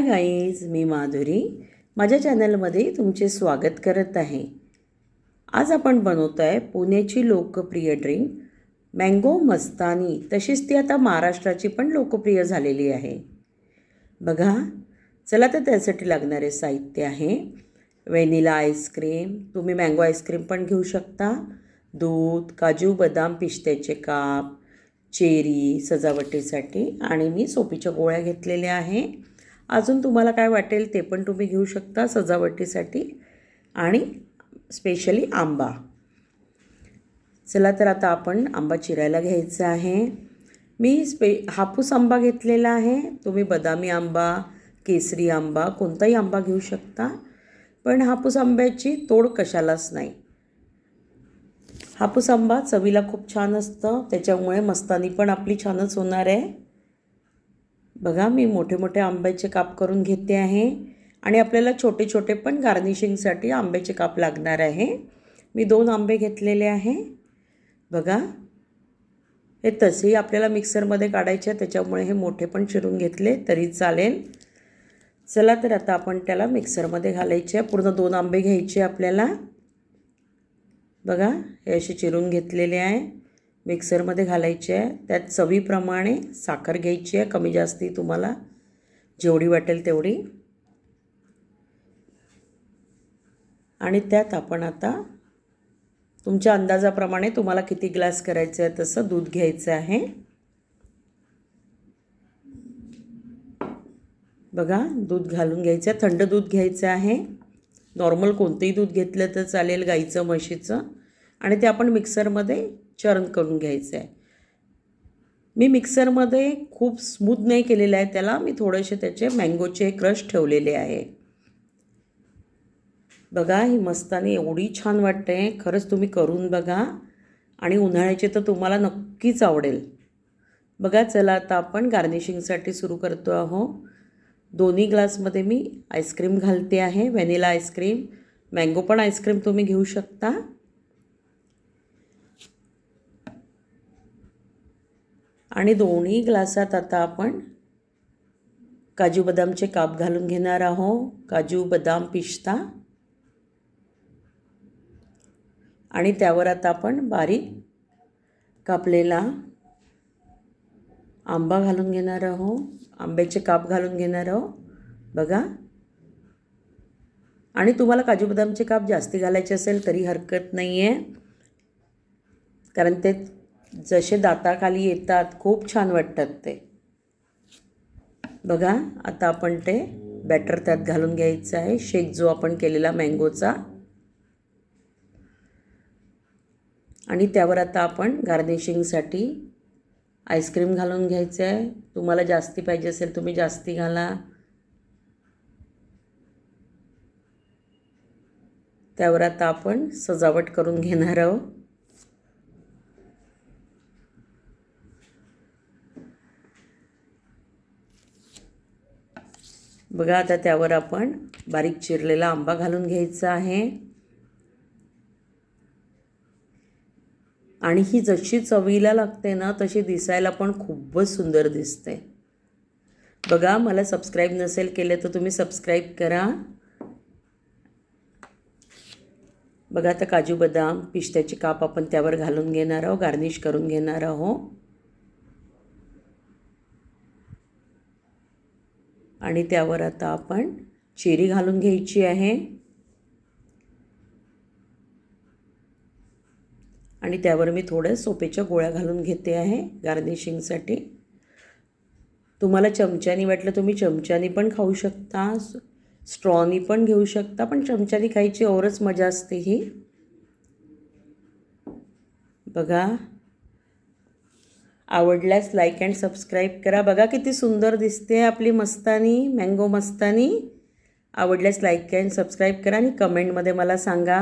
Hi guys मी माधुरी. माझ्या चॅनलमध्ये तुमचे स्वागत करत आहे. आज आपण बनवतो आहे पुण्याची लोकप्रिय ड्रिंक मँगो मस्तानी. तशीच ती आता महाराष्ट्राची पण लोकप्रिय झालेली आहे. बघा चला तर त्यासाठी लागणारे साहित्य आहे. व्हॅनिला आईस्क्रीम तुम्ही मँगो आईस्क्रीम पण घेऊ शकता. दूध काजू बदाम पिस्त्याचे काप चेरी सजावटीसाठी. आणि मी सोपीच्या गोळ्या घेतलेल्या आहे. अजून तुम्हाला काय वाटेल ते पण तुम्ही घेऊ शकता सजावटीसाठी आणि स्पेशली आंबा. चला तर आता आपण आंबा चिरायला घ्यायचा आहे. मी स्पे हापूस आंबा घेतलेला आहे. तुम्ही बदामी आंबा केसरी आंबा कोणताही आंबा घेऊ शकता. पण हापूस आंब्याची तोड कशालाच नाही. हापूस आंबा चवीला खूप छान असतं. त्याच्यामुळे मस्तानी पण आपली छानच होणार आहे. बघा मी मोठे मोठे आंब्याचे काप करून घेते आहे आणि आपल्याला छोटे छोटे पण गार्निशिंगसाठी आंब्याचे काप लागणार आहे. मी दोन आंबे घेतलेले आहे. बघा हे तसेही आपल्याला मिक्सरमध्ये काढायचे आहे त्याच्यामुळे हे मोठे पण चिरून घेतले तरी चालेल. चला तर आता आपण त्याला मिक्सरमध्ये घालायचे आहे. पूर्ण दोन आंबे घ्यायचे आपल्याला. बघा हे असे चिरून घेतलेले आहे. मिक्सरमध्ये घालायची आहे. त्यात चवीप्रमाणे साखर घ्यायची आहे. कमी जास्ती तुम्हाला जेवढी वाटेल तेवढी. आणि त्यात आपण आता तुमच्या अंदाजाप्रमाणे तुम्हाला किती ग्लास करायचं आहे तसं दूध घ्यायचं आहे. बघा दूध घालून घ्यायचं आहे. थंड दूध घ्यायचं आहे. नॉर्मल कोणतंही दूध घेतलं तर चालेल गाईचं म्हशीचं. आणि ते आपण मिक्सरमध्ये चरण करून घ्यायचं आहे. मी मिक्सरमध्ये खूप स्मूथ नाही केलेलं आहे त्याला मी थोडेसे त्याचे मँगोचे क्रश ठेवलेले आहे. बघा ही मस्तानी एवढी छान वाटते. खरंच तुम्ही करून बघा. आणि उन्हाळ्याची तर तुम्हाला नक्कीच आवडेल. बघा चला आता आपण गार्निशिंगसाठी सुरू करतो आहो. दोन्ही ग्लासमध्ये मी आईस्क्रीम घालते आहे व्हॅनिला आईस्क्रीम मँगो पण आईस्क्रीम तुम्ही घेऊ शकता. आणि दोन्ही ग्लासात आता आपण काजू बदामचे काप घालून घेणार आहोत. काजू बदाम पिस्ता. आणि त्यावर आता आपण बारीक कापलेला आंबा घालून घेणार आहोत. आंब्याचे काप घालून घेणार आहोत. बघा. आणि तुम्हाला काजू बदामचे काप जास्ती घालायचे असेल तरी हरकत नाही आहे कारण ते जसे दाताखाली येतात खूप छान वाटतात ते. बघा आता आपण ते बॅटर त्यात घालून घ्यायचं आहे. शेक जो आपण केलेला मँगोचा आणि त्यावर आता आपण गार्निशिंगसाठी आईस्क्रीम घालून घ्यायचं आहे. तुम्हाला जास्ती पाहिजे असेल तुम्ही जास्ती घाला. त्यावर आता आपण सजावट करून घेणार आहोत. बघा आता त्यावर आपण बारीक चिरलेला आंबा घालून घ्यायचा आहे. आणि ही जशी चवीला लागते ना तशी दिसायला पण खूपच सुंदर दिसते. बघा मला सबस्क्राईब नसेल केले तर तुम्ही सबस्क्राईब करा. बघा आता काजू बदाम पिस्त्याचे काप आपण त्यावर घालून घेणार आहोत गार्निश करून घेणार आहोत. आणि त्यावर आता आपण चेरी घालून घ्यायची आहे. आणि त्यावर मी थोड्या सोपेच्या गोळ्या घालून घेते आहे गार्निशिंगसाठी. तुम्हाला चमच्यानी वाटलं तुम्ही चमच्यानी पण खाऊ शकता स्ट्रॉनी पण घेऊ शकता पण चमच्यानी खायची औरच मजा असते ही. बघा आवडल्यास लाईक अँड सबस्क्राईब करा. बघा किती सुंदर दिसते आपली मस्तानी मँगो मस्तानी. आवडल्यास लाईक अँड सबस्क्राईब करा आणि कमेंटमध्ये मला सांगा.